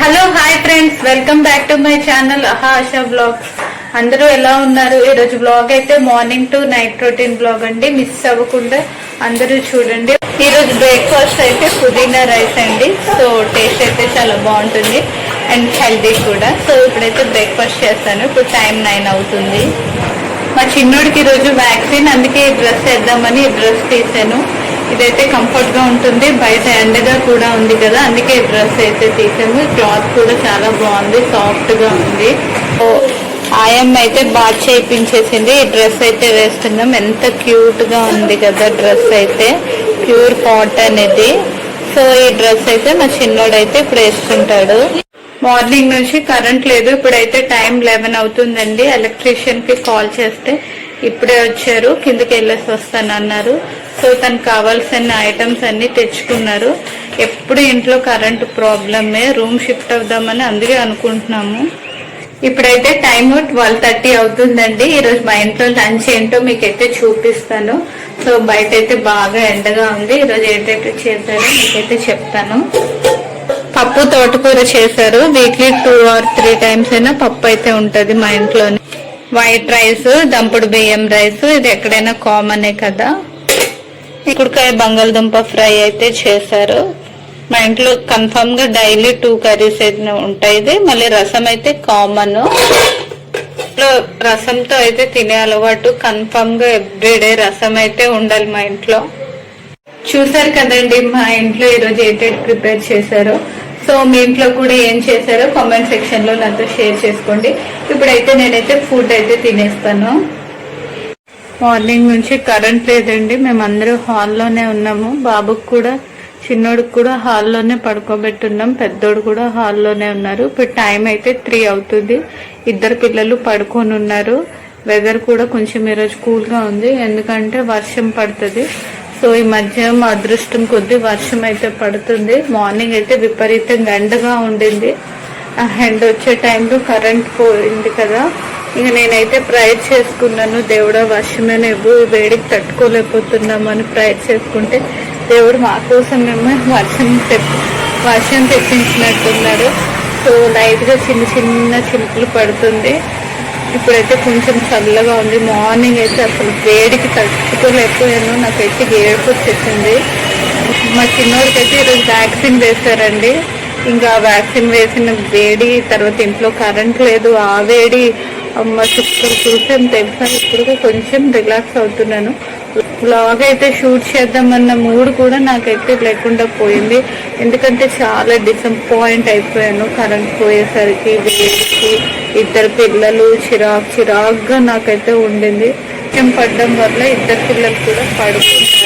Hello hi friends welcome back to my channel అహా Asha blog అందరూ ఎలా ఉన్నారు? ఈ రోజు బ్లాగ్ అయితే morning to night routine blog అండి. మిస్ అవ్వకుండా అందరూ చూడండి. ఈ రోజు బ్రేక్ఫాస్ట్ అయితే పుదీనా రైస్ అండి. సో టేస్ట్ అయితే చాలా బాగుంటుంది. అండ్ హెల్దీ కూడా. సో ఇప్పుడైతే బ్రేక్ఫాస్ట్ చేస్తాను. ఇప్పుడు టైం నైన్ అవుతుంది. మా చిన్నోడికి ఈరోజు వ్యాక్సిన్ అందుకే ఈ డ్రెస్ వేద్దామని ఈ డ్రెస్ తీసాను. ఇదైతే కంఫర్ట్గా ఉంటుంది. బయట ఎండగా కూడా ఉంది కదా అందుకే ఈ డ్రెస్ అయితే తీసాము. క్లాత్ కూడా చాలా బాగుంది సాఫ్ట్గా ఉంది ఆయమ్మ అయితే బాగా చేయించేసింది ఈ డ్రెస్ అయితే వేస్తున్నాం ఎంత క్యూట్గా ఉంది కదా డ్రెస్ అయితే. ప్యూర్ కాటన్ ఇది. సో ఈ డ్రెస్ అయితే మా చిన్నోడైతే ఇప్పుడు వేస్తుంటాడు మార్నింగ్ నుంచి కరెంట్ లేదు. ఇప్పుడైతే టైం లెవెన్ అవుతుందండి. ఎలక్ట్రీషియన్కి కాల్ చేస్తే ఇప్పుడే వచ్చారు. కిందకి వెళ్ళేసి వస్తానన్నారు. సో తనకు కావాల్సిన ఐటమ్స్ అన్ని తెచ్చుకున్నారు. ఎప్పుడు ఇంట్లో కరెంట్ ప్రాబ్లమే రూమ్ షిఫ్ట్ అవుదామని అందుకే అనుకుంటున్నాము. ఇప్పుడైతే టైము ట్వెల్వ్ థర్టీ అవుతుందండి. ఈరోజు మా ఇంట్లో లంచ్ ఏంటో మీకైతే చూపిస్తాను. సో బయట అయితే బాగా ఎండగా ఉంది. ఈరోజు ఏంటైతే చేశారో మీకైతే చెప్తాను. పప్పు తోటకూర చేశారు. Weekly two or three times అయినా పప్పు అయితే ఉంటుంది మా ఇంట్లోనే. వైట్ రైస్ దంపుడు బియ్యం రైస్ ఇది ఎక్కడైనా కామనే కదా. ఇక్కడికాయ బంగాళదుంప ఫ్రై అయితే చేశారు. మా ఇంట్లో కన్ఫర్మ్గా డైలీ టూ కర్రీస్ అయితే ఉంటాయి ఇది మళ్ళీ రసం అయితే కామన్ రసంతో అయితే తినే అలవాటు కన్ఫర్మ్గా ఎవ్రీడే రసం అయితే ఉండాలి మా ఇంట్లో. చూసారు కదండి మా ఇంట్లో ఈరోజు ఏంటంటే ప్రిపేర్ చేశారో. సో మీ ఇంట్లో కూడా ఏం చేశారో కామెంట్ సెక్షన్లో నాతో షేర్ చేసుకోండి. ఇప్పుడైతే నేనైతే ఫుడ్ అయితే తినేస్తాను. మార్నింగ్ నుంచి కరెంట్ లేదండి. మేము అందరూ హాల్లోనే ఉన్నాము. బాబుకి కూడా చిన్నోడికి కూడా హాల్లోనే పడుకోబెట్టున్నాం. పెద్దోడు కూడా హాల్లోనే ఉన్నారు. ఇప్పుడు టైం అయితే త్రీ అవుతుంది. ఇద్దరు పిల్లలు పడుకొని ఉన్నారు. వెదర్ కూడా కొంచెం ఈరోజు కూల్గా ఉంది. ఎందుకంటే వర్షం పడుతుంది. సో ఈ మధ్య మా అదృష్టం కొద్ది వర్షం అయితే పడుతుంది. మార్నింగ్ అయితే విపరీతం ఎండగా ఉండింది. ఆ వచ్చే టైంలో కరెంట్ పోయింది కదా. ఇక నేనైతే ప్రేయర్ చేసుకున్నాను దేవుడా వర్షమే ఎవరు వేడికి తట్టుకోలేకపోతున్నామని ప్రేయర్ చేసుకుంటే దేవుడు మా కోసం మేము వర్షం తెప్పి వర్షం తెప్పించినట్టున్నాడు. సో లైట్గా చిన్న చిన్న చినుకులు పడుతుంది. ఇప్పుడైతే కొంచెం చల్లగా ఉంది. మార్నింగ్ అయితే అసలు వేడికి తట్టుకోలేకపోయాను. నాకైతే ఏడుపు వచ్చేసింది. మా చిన్నోడికైతే ఈరోజు వ్యాక్సిన్ వేశారండి. ఇంకా వ్యాక్సిన్ వేసిన వేడి తర్వాత ఇంట్లో కరెంట్ లేదు ఆ వేడి అమ్మ చుక్కలు చూసాను తెలుసా? ఇప్పుడు కొంచెం రిలాక్స్ అవుతున్నాను. బ్లాగ్ అయితే షూట్ చేద్దామన్న మూడ్ కూడా నాకైతే లేకుండా పోయింది. ఎందుకంటే చాలా డిసప్పాయింట్ అయిపోయాను కరెంట్ పోయేసరికి వేడికి ఇద్దరు పిల్లలు చిరాక్ చిరాక్గా నాకైతే ఉండింది. కొంచెం పడడం వల్ల ఇద్దరు పిల్లలు కూడా పడుతుంది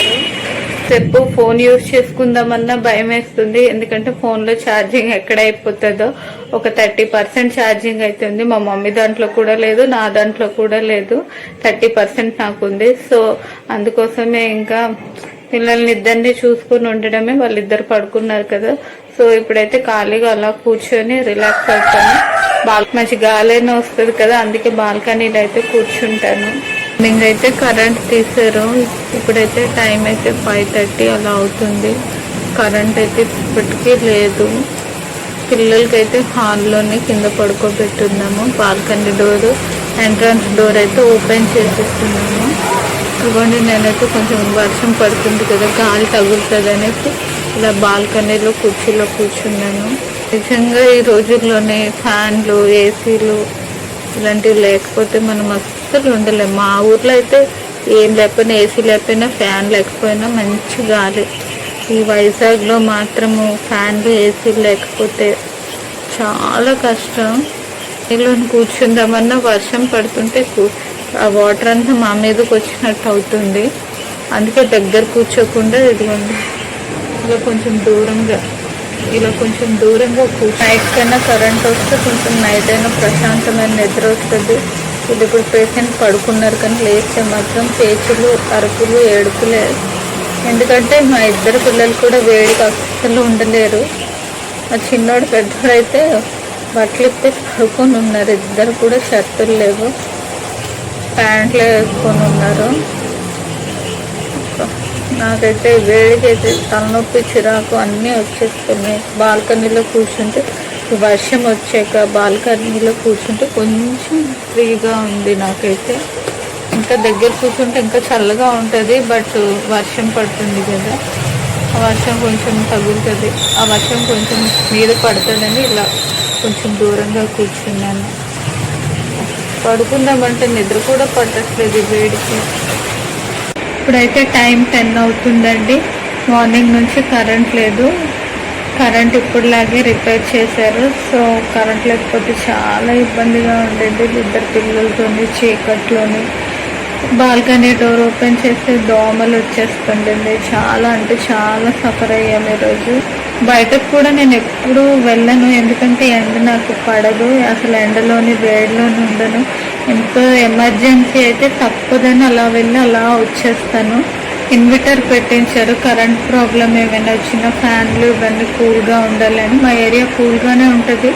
సేపు ఫోన్ యూజ్ చేసుకుందామన్నా భయం వేస్తుంది ఎందుకంటే ఫోన్లో ఛార్జింగ్ ఎక్కడ అయిపోతుందో. ఒక థర్టీ పర్సెంట్ ఛార్జింగ్ అవుతుంది మా మమ్మీ దాంట్లో కూడా లేదు నా దాంట్లో కూడా లేదు. థర్టీ పర్సెంట్ నాకుంది. సో అందుకోసమే ఇంకా పిల్లల్ని ఇద్దరిని చూసుకుని ఉండడమే వాళ్ళిద్దరు పడుకున్నారు కదా. సో ఇప్పుడైతే ఖాళీగా అలా కూర్చొని రిలాక్స్ అవుతాను. బాల్ మంచి గాలైనా వస్తుంది కదా అందుకే బాల్కనీలో అయితే కూర్చుంటాను. మార్నింగ్ అయితే కరెంట్ తీసారు ఇప్పుడైతే టైం అయితే ఫైవ్ థర్టీ అలా అవుతుంది. కరెంట్ అయితే ఇప్పటికీ లేదు. పిల్లలకి అయితే హాల్లోనే కింద పడుకోబెట్టున్నాము. బాల్కనీ డోర్ ఎంట్రన్స్ డోర్ అయితే ఓపెన్ చేసేస్తున్నాము. ఇవ్వండి నేనైతే కొంచెం వర్షం పడుతుంది కదా గాలి తగులుతుంది అనేసి ఇలా బాల్కనీలో కుర్చీలో కూర్చున్నాను. నిజంగా ఈ రోజుల్లోనే ఫ్యాన్లు ఏసీలు ఇలాంటివి లేకపోతే మనం అస్సలు ఉండలేం. మా ఊర్లో అయితే ఏం లేకపోయినా ఏసీ లేకపోయినా ఫ్యాన్ లేకపోయినా మంచి గాలి. ఈ వైజాగ్లో మాత్రము ఫ్యాన్లు ఏసీలు లేకపోతే చాలా కష్టం. నీళ్ళు కూర్చుందామన్నా వర్షం పడుతుంటే ఆ వాటర్ అంతా మా మీదకి వచ్చినట్టు అవుతుంది. అందుకే దగ్గర కూర్చోకుండా ఇదిగోండి. ఇలా కొంచెం దూరంగా ఇలా కొంచెం దూరంగా కూర్చో. నైట్ కన్నా కరెంట్ వస్తే కొంచెం నైట్ అయినా ప్రశాంతమైన నిద్ర వస్తుంది. ఇది ఇప్పుడు పేషెంట్ పడుకున్నారు కానీ లేస్తే మాత్రం పేచులు అరుపులు ఏడుపులే. ఎందుకంటే మా ఇద్దరు పిల్లలు కూడా వేడికి అస్సలు ఉండలేరు. మా చిన్నోడు పెద్దోడైతే బట్టలు ఇప్పి పడుకొని ఉన్నారు. ఇద్దరు కూడా షర్టులు లేవు. ప్యాంట్లు వేసుకొని ఉన్నారు. నాకైతే వేడికి అయితే తలనొప్పి చిరాకు అన్నీ వచ్చేస్తున్నాయి. బాల్కనీలో కూర్చుంటే వర్షం వచ్చాక బాల్కనీలో కూర్చుంటే కొంచెం ఫ్రీగా ఉంది నాకైతే. ఇంకా దగ్గర కూర్చుంటే ఇంకా చల్లగా ఉంటుంది బట్ వర్షం పడుతుంది కదా. ఆ వర్షం కొంచెం తగులుతుంది. ఆ వర్షం కొంచెం మీద పడుతుందని ఇలా కొంచెం దూరంగా కూర్చున్నాను. పడుకుందామంటే నిద్ర కూడా పట్టట్లేదు వేడికి. ఇప్పుడైతే టైం టెన్ అవుతుందండి. మార్నింగ్ నుంచి కరెంట్ లేదు. కరెంట్ ఇప్పుడులాగే రిపేర్ చేశారు. సో కరెంట్ లేకపోతే చాలా ఇబ్బందిగా ఉండేది ఇద్దరు పిల్లలతోని చీకట్లోని. బాల్కనీ డోర్ ఓపెన్ చేస్తే దోమలు వచ్చేస్తుండే చాలా అంటే చాలా సఫర్ అయ్యాము ఈరోజు. బయటకు కూడా నేను ఎప్పుడూ వెళ్ళను. ఎందుకంటే ఎండ నాకు పడదు. అసలు ఎండలోని వేడిలోని ఉండను. ఎంతో ఎమర్జెన్సీ అయితే తప్పదని అలా వెళ్ళి అలా వచ్చేస్తాను. ఇన్వర్టర్ పెట్టించారు. కరెంట్ ప్రాబ్లం ఏమైనా వచ్చినా ఫ్యాన్లు ఇవన్నీ కూల్గా ఉండాలని. మా ఏరియా కూల్గానే ఉంటుంది.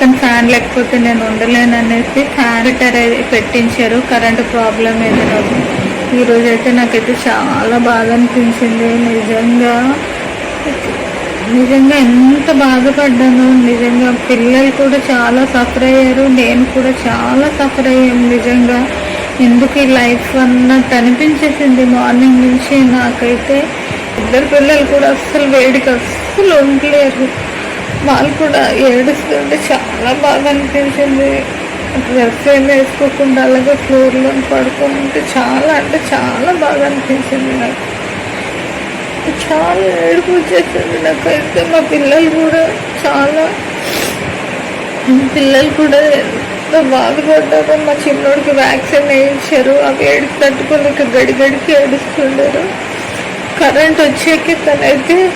కానీ ఫ్యాన్ లేకపోతే నేను ఉండలేను అనేసి ఫ్యాన్ హీటర్ పెట్టించారు. కరెంట్ ప్రాబ్లం ఏదైనా ఈరోజు అయితే నాకైతే చాలా బాగా అనిపించింది. నిజంగా నిజంగా ఎంత బాధపడ్డాను నిజంగా పిల్లలు కూడా చాలా సఫర్ అయ్యారు. నేను కూడా చాలా సఫర్ అయ్యాను నిజంగా. ఎందుకు ఈ లైఫ్ అన్నట్టు అనిపించేసింది మార్నింగ్ నుంచి నాకైతే. ఇద్దరు పిల్లలు కూడా అస్సలు వేడికి అస్సలు ఉండలేరు. వాళ్ళు కూడా ఏడుస్తుంటే చాలా బాగా అనిపించింది. డ్రెస్ ఏమి వేసుకోకుండా అలాగే ఫ్లోర్లో పడుకుంటే చాలా అంటే చాలా బాగా అనిపించింది నాకు. చాలా ఏడుపు వచ్చేసింది నాకైతే. మా పిల్లలు కూడా చాలా. పిల్లలు కూడా ఎంతో బాధపడ్డారు మా చిన్నోడికి వ్యాక్సిన్ వేయించారు. అవి ఏడికి తట్టుకోలేక గడిగడికి ఏడుస్తుండరు ఏడుస్తుండారు. కరెంట్ వచ్చాక తనైతే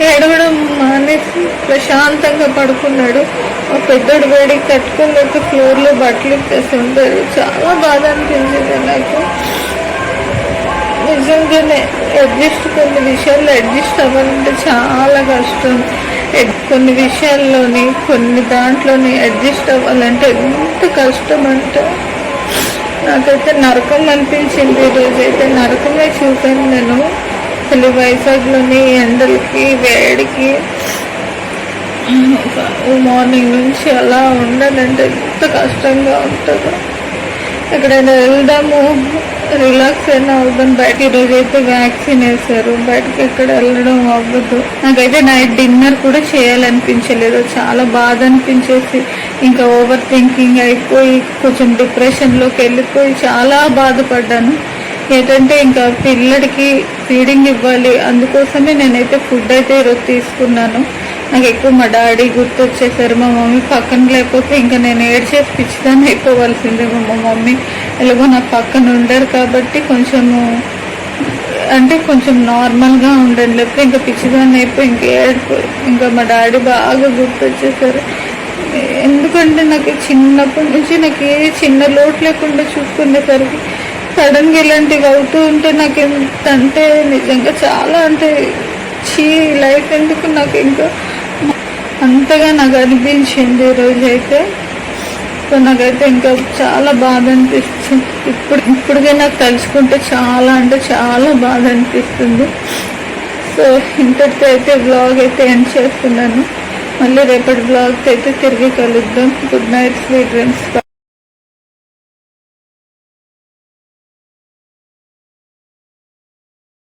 ఏడవడం మానేసి ప్రశాంతంగా పడుకున్నాడు. ఆ పెద్దోడు వేడికి తట్టుకోలేక ఫ్లోర్లో బట్టలు ఇచ్చేసి ఉండరు. చాలా బాధ అనిపించింది నాకు. నిజంగానే అడ్జస్ట్ కొన్ని విషయాల్లో అడ్జస్ట్ అవ్వాలంటే చాలా కష్టం. కొన్ని విషయాల్లోని కొన్ని దాంట్లోని అడ్జస్ట్ అవ్వాలంటే ఎంత కష్టం అంటే నాకైతే నరకం అనిపించింది ఈరోజైతే నరకమే చూసాను నేను. అసలు వైజాగ్లోని ఎండలకి వేడికి మార్నింగ్ నుంచి అలా ఉండాలంటే ఎంత కష్టంగా ఉంటుందో. ఎక్కడైనా వెళ్దాము. రిలాక్స్ అయినా అవుదాం బయట ఈరోజు అయితే వ్యాక్సిన్ వేశారు బయటకి ఎక్కడ వెళ్ళడం అవ్వదు. నాకైతే నైట్ డిన్నర్ కూడా చేయాలనిపించలేదు. చాలా బాధ అనిపించేసి ఇంకా ఓవర్ థింకింగ్ అయిపోయి కొంచెం డిప్రెషన్లోకి వెళ్ళిపోయి చాలా బాధపడ్డాను. ఏంటంటే ఇంకా పిల్లడికి ఫీడింగ్ ఇవ్వాలి. అందుకోసమే నేనైతే ఫుడ్ అయితే ఈరోజు తీసుకున్నాను. నాకు ఎక్కువ మా డాడీ గుర్తొచ్చేసారు మా మమ్మీ పక్కన లేకపోతే ఇంకా నేను ఏడ్చేసి పిచ్చిదాన్ని అయిపోవలసిందే మా మమ్మీ. ఎలాగో నా పక్కన ఉండరు కాబట్టి కొంచెము అంటే కొంచెం నార్మల్గా ఉండండి లేకపోతే ఇంకా పిచ్చిదాన్ని అయిపోయి ఇంకా ఏడిపో ఇంకా మా డాడీ బాగా గుర్తొచ్చేసారు ఎందుకంటే నాకు చిన్నప్పటి నుంచి నాకు ఏ చిన్న లోటు లేకుండా చూసుకునేసరికి సడన్గా ఇలాంటివి అవుతూ ఉంటే నాకు ఎంత అంటే నిజంగా చాలా అంటే చీ లైఫ్ ఎందుకు నాకు ఇంకా అంతగా నాకు అనిపించింది ఈరోజు అయితే. సో నాకైతే ఇంకా చాలా బాధ అనిపిస్తుంది. ఇప్పుడు ఇప్పటికే నాకు తలుచుకుంటే చాలా అంటే చాలా బాధ అనిపిస్తుంది. సో ఇంతటితో అయితే బ్లాగ్ అయితే ఎండ్ చేస్తున్నాను. మళ్ళీ రేపటి బ్లాగ్ అయితే తిరిగి కలుద్దాం. Good night sweet dreams